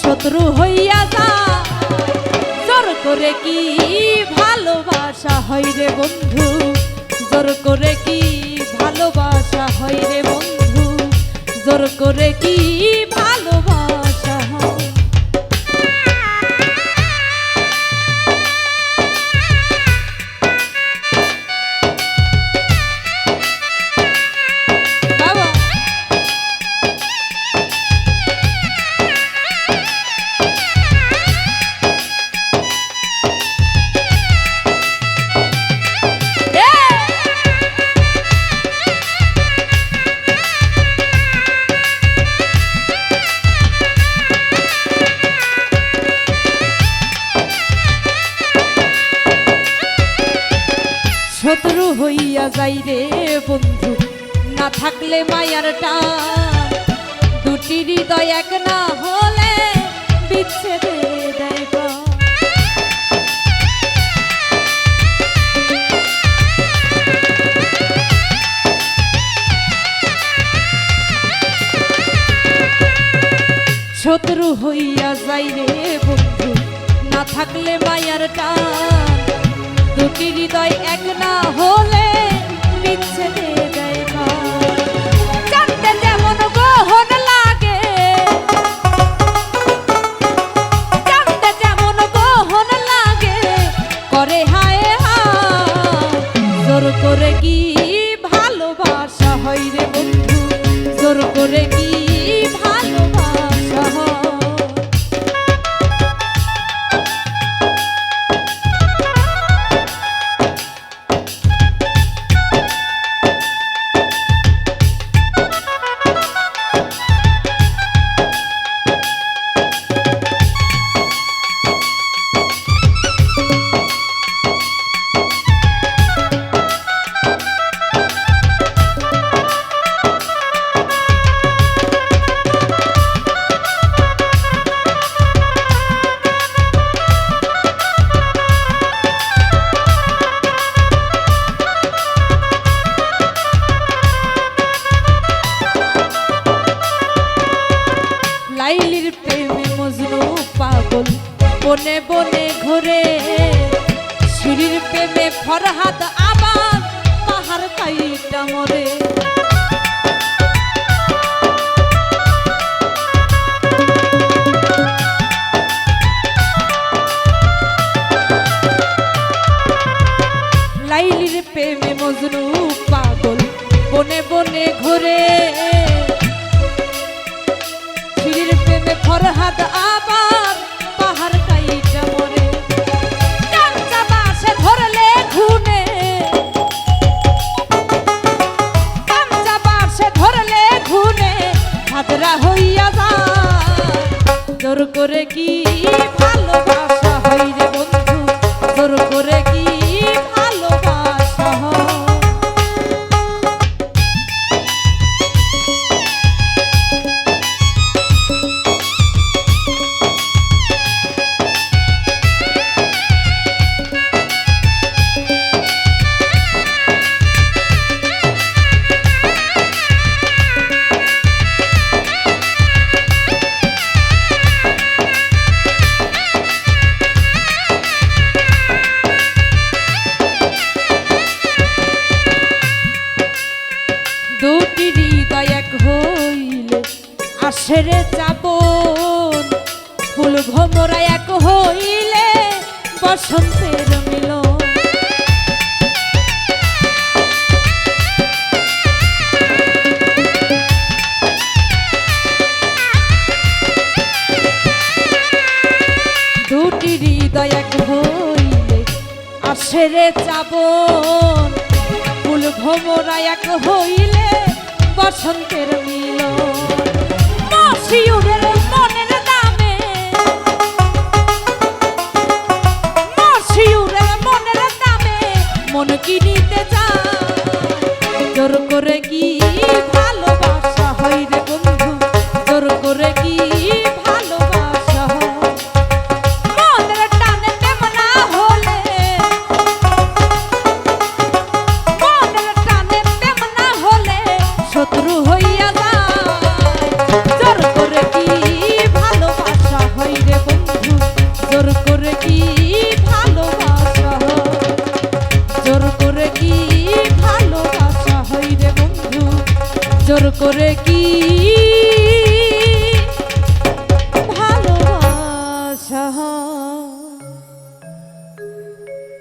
শত্রু হইয়া যায়। জোর করে কি ভালোবাসা হয় রে বন্ধু? জোর করে কি ভালোবাসা হয় রে বন্ধু? জোর করে কি হইয়া যাই রে বন্ধু। না থাকলে মায়ার টান। দুটি হৃদয় এক না হলে বিচ্ছেদে শত্রু হইয়া যাই রে বন্ধু। না থাকলে মায়ার টান। দুটি হৃদয় এক না হলে প্রেমে ফরহাদ আবার পাহাড় কাইটা মরে। লাইলির প্রেমে মজনু পাগল, বনে বনে ঘুরে। সিঁড়ির প্রেমে ফরহাদ আবার জোর করে আসরে চাপন, ফুল ভমরা এক হইলে বসন্তের মিলন। দুটি হৃদয় এক হইলে আসরে চাবন ফুল ভমরা এক হইলে বসন্তের মিলন। মশিউরের মনের দামে। মশিউরের মনের দামে মন কিনিতে চায়। জোর করে কি জোর করে কি